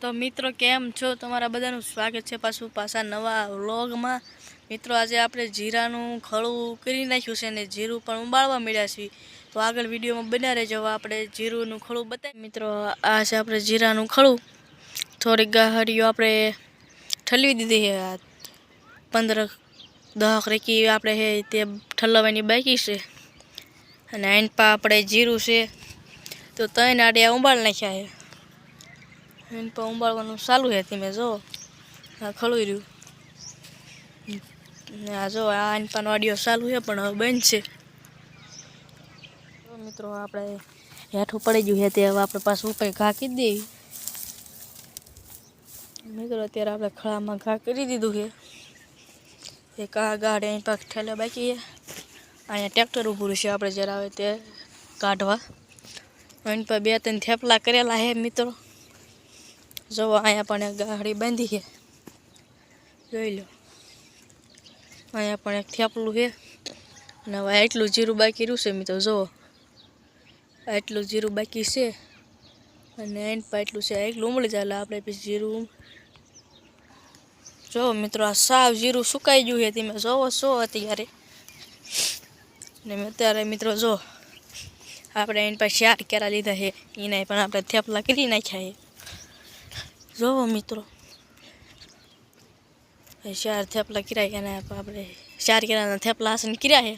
તો મિત્રો, કેમ છો? તમારા બધાનું સ્વાગત છે પાછું પાછા નવા વ્લોગમાં. મિત્રો, આજે આપણે જીરાનું ખળું કરી નાખ્યું છે ને જીરું પણ ઉબાળવા મળ્યા છીએ. તો આગળ વિડીયોમાં બન્યા હવે આપણે જીરુંનું ખળું બતાવી. મિત્રો, આ છે આપણે જીરાનું ખળું. થોડીક ગાહડીઓ આપણે ઠલવી દીધી છે. આ પંદર દહક રેકી આપણે હે તે ઠલવવાની બાકી છે. અને આઈન પા આપણે જીરું છે. તો ત્રણ આડિયા ઉબાળ નાખ્યા છે. એને પણ ઉંબાળવાનું ચાલુ છે તમે જો, આ ખળું રહ્યું. ને આ જો, આ આનપાનો ઓડિયો ચાલુ છે, પણ હવે બંધ છે. મિત્રો, આપણે હેઠું પડી ગયું છે, તે હવે આપણે પાછું ઉપર ઘા કરી દેવી. મિત્રો, અત્યારે આપણે ખળામાં ઘા કરી દીધું છે. એક આ ગાડી અહીં પાક ઠેલા બાકી છે. અહીંયા ટ્રેક્ટર ઊભું છે, આપણે જ્યારે આવે તે કાઢવા. અહીં પર બે ત્રણ થેપલા કરેલા છે, મિત્રો. જો અહીંયા પણ એક ગાડી બાંધી છે. જોઈ લો. અહીંયા પણ એક થેપલું છે. અને હવે આટલું જીરું બાકી રહ્યું છે મિત્રો, જુઓ. આટલું જીરું બાકી છે. અને એન પર એટલું છે એટલું ઉમળી જાય, એટલે આપણે પછી જીરું જો મિત્રો, આ સાવ જીરું સુકાઈ ગયું છે તમે. જોવો છો અત્યારે. ને અત્યારે મિત્રો જો આપણે એની પાસે ચાર કેરા લીધા છે. એના પણ આપણે થેપલા કરી નાખ્યા છે. જોવો મિત્રો. ચાર થેપલા કિરાય કે આપણે ચાર કેરાના થેપલા હશે ને છે